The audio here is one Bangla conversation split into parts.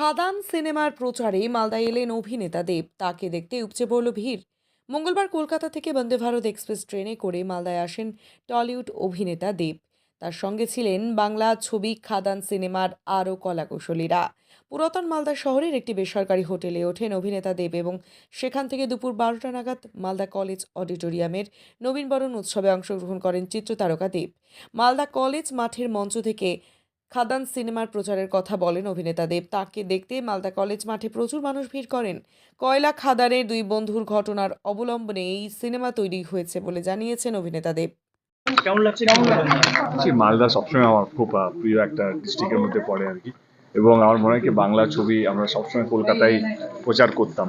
খাদান সিনেমার প্রচারে মালদা এলেন অভিনেতা দেব। তাকে দেখতে উপচে পড়ল ভিড়। মঙ্গলবার কলকাতা থেকে বন্দে ভারত এক্সপ্রেস ট্রেনে করে মালদায় আসেন টলিউড অভিনেতা দেব। তার সঙ্গে ছিলেন বাংলা ছবি খাদান সিনেমার আরও কলাকুশলীরা। পুরাতন মালদা শহরের একটি বেসরকারি হোটেলে ওঠেন অভিনেতা দেব এবং সেখান থেকে দুপুর বারোটা নাগাদ মালদা কলেজ অডিটোরিয়ামের নবীনবরণ উৎসবে অংশগ্রহণ করেন চিত্রতারকা দেব। মালদা কলেজ মাঠের মঞ্চ থেকে খাদান সিনেমার প্রচারের কথা বলেন অভিনেতা দেব। তাকে দেখতে মালদা কলেজ মাঠে প্রচুর মানুষ ভিড় করেন। কয়লা খাদানের দুই বন্ধুর ঘটনার অবলম্বনে এই সিনেমা তৈরি হয়েছে বলে জানিয়েছেন অভিনেতা দেব। কেমন লাগছে? মালদা সবসময় আমার খুব প্রিয় একটা ডিস্ট্রিক্টের মধ্যে পড়ে আর কি। এবং আমার মনে হয় কি বাংলা ছবি আমরা সবসময় কলকাতায় প্রচার করতাম।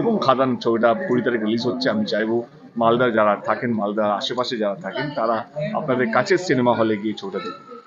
এবং খাদান ছবিটা কুড়ি তারিখ রিলিজ হচ্ছে, আমি চাইব মালদা যারা থাকেন, মালদার আশেপাশে যারা থাকেন, তারা আপনাদের কাছের সিনেমা হলে গিয়ে ছবিটা দেখুন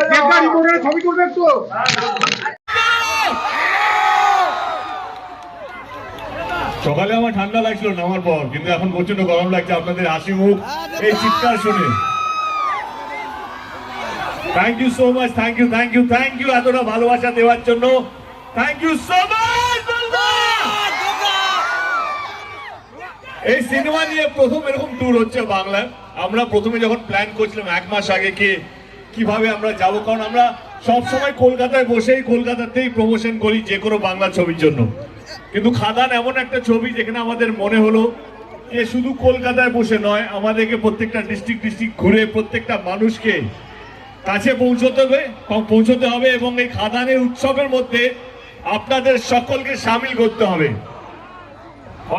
বাংলাদেশ নিয়ে একটু সকালে আমার ঠান্ডা লাগছিল নামার পর, কিন্তু এখন প্রচণ্ড গরম লাগছে, আপনাদের হাসি মুখ, এই চিৎকার শুনে। Thank you so much thank you thank you thank you এতটা ভালোবাসা দেওয়ার জন্য। থ্যাংক ইউ সো মাচ এই সিনেমা নিয়ে প্রথম এরকম ট্যুর হচ্ছে বাংলায়। আমরা প্রথমে যখন প্ল্যান করছিলাম এক মাস আগে কি কীভাবে আমরা যাব? কারণ আমরা সব সময় কলকাতায় বসেই কলকাতাতেই প্রমোশন করি যে কোনো বাংলা ছবির জন্য। কিন্তু খাদান এমন একটা ছবি যেখানে আমাদের মনে হলো যে শুধু কলকাতায় বসে নয়, আমাদেরকে প্রত্যেকটা ডিস্ট্রিক্ট ডিস্ট্রিক্ট ঘুরে প্রত্যেকটা মানুষকে কাছে পৌঁছতে হবে পৌঁছতে হবে এবং এই খাদানের উৎসবের মধ্যে আপনাদের সকলকে সামিল করতে হবে।